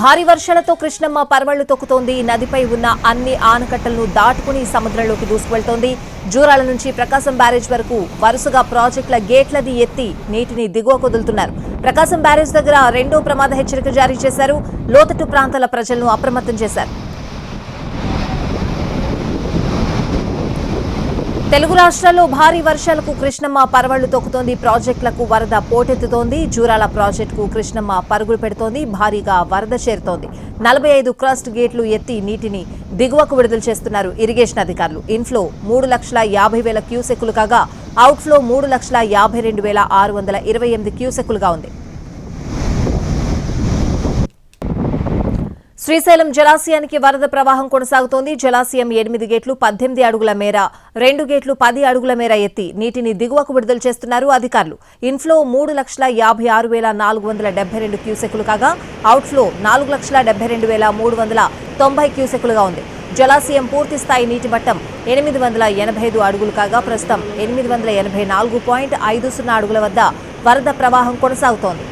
భారీ వర్షాలతో కృష్ణమ్మ పరవళ్ళు తొక్కుతోంది. నదిపై ఉన్న అన్ని ఆనకట్టలను దాటుకుని సముద్రంలోకి దూసుకువెళ్తోంది. జూరాల నుంచి ప్రకాశం బ్యారేజ్ వరకు వరుసగా ప్రాజెక్టుల గేట్లది ఎత్తి నీటిని దిగువ కుదులుతున్నారు. ప్రకాశం బ్యారేజ్ దగ్గర రెండో ప్రమాద హెచ్చరిక జారీ చేశారు. లోతట్టు ప్రాంతాల ప్రజలను అప్రమత్తం చేశారు. తెలుగు రాష్ట్రాల్లో భారీ వర్షాలకు కృష్ణమ్మ పరవళ్ళు తొక్కుతోంది. ప్రాజెక్టులకు వరద పోటెత్తుతోంది. జూరాల ప్రాజెక్టుకు కృష్ణమ్మ పరుగులు పెడుతోంది. భారీగా వరద చేరుతోంది. నలభై ఐదు క్రస్ట్ గేట్లు ఎత్తి నీటిని దిగువకు విడుదల చేస్తున్నారు ఇరిగేషన్ అధికారులు. ఇన్ఫ్లో మూడు లక్షల యాభై వేల క్యూసెక్కులు కాగా అవుట్ఫ్లో మూడు లక్షల యాభై రెండు వేల ఆరు వందల ఇరవై ఎనిమిది క్యూసెక్కులుగా ఉంది. శ్రీశైలం జలాశయానికి వరద ప్రవాహం కొనసాగుతోంది. జలాశయం ఎనిమిది గేట్లు పద్దెనిమిది అడుగుల మేర రెండు గేట్లు పది అడుగుల మేర ఎత్తి నీటిని దిగువకు విడుదల చేస్తున్నారు అధికారులు. ఇన్ఫ్లో మూడు లక్షల యాభై ఆరు వేల నాలుగు వందల డెబ్బై రెండు క్యూసెక్లు కాగా అవుట్ఫ్లో నాలుగు లక్షల డెబ్బై రెండు వేల మూడు వందల తొంభై క్యూసెక్లుగా ఉంది. జలాశయం పూర్తి స్థాయి నీటి మట్టం ఎనిమిది వందల ఎనభై ఐదు అడుగులు కాగా ప్రస్తుతం ఎనిమిది వందల ఎనభై నాలుగు పాయింట్ ఐదు సున్నా అడుగుల వద్ద వరద ప్రవాహం కొనసాగుతోంది.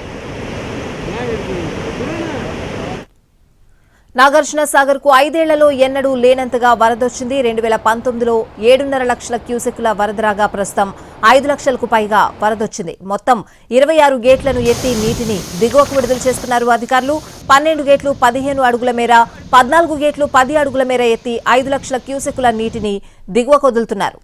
నాగార్జున సాగర్కు ఐదేళ్ళలో ఎన్నడూ లేనంతగా వరదొచ్చింది. రెండు వేల పంతొమ్మిదిలో ఏడున్నర లక్షల క్యూసెక్కుల వరదరాగా ప్రస్తుతం ఐదు లక్షలకు పైగా వరదొచ్చింది. మొత్తం ఇరవై ఆరు గేట్లను ఎత్తి నీటిని దిగువకు విడుదల చేస్తున్నారు అధికారులు. పన్నెండు గేట్లు పదిహేను అడుగుల మేర పద్నాలుగు గేట్లు పది అడుగుల మేర ఎత్తి ఐదు లక్షల క్యూసెక్కుల నీటిని దిగువకు వదులుతున్నారు.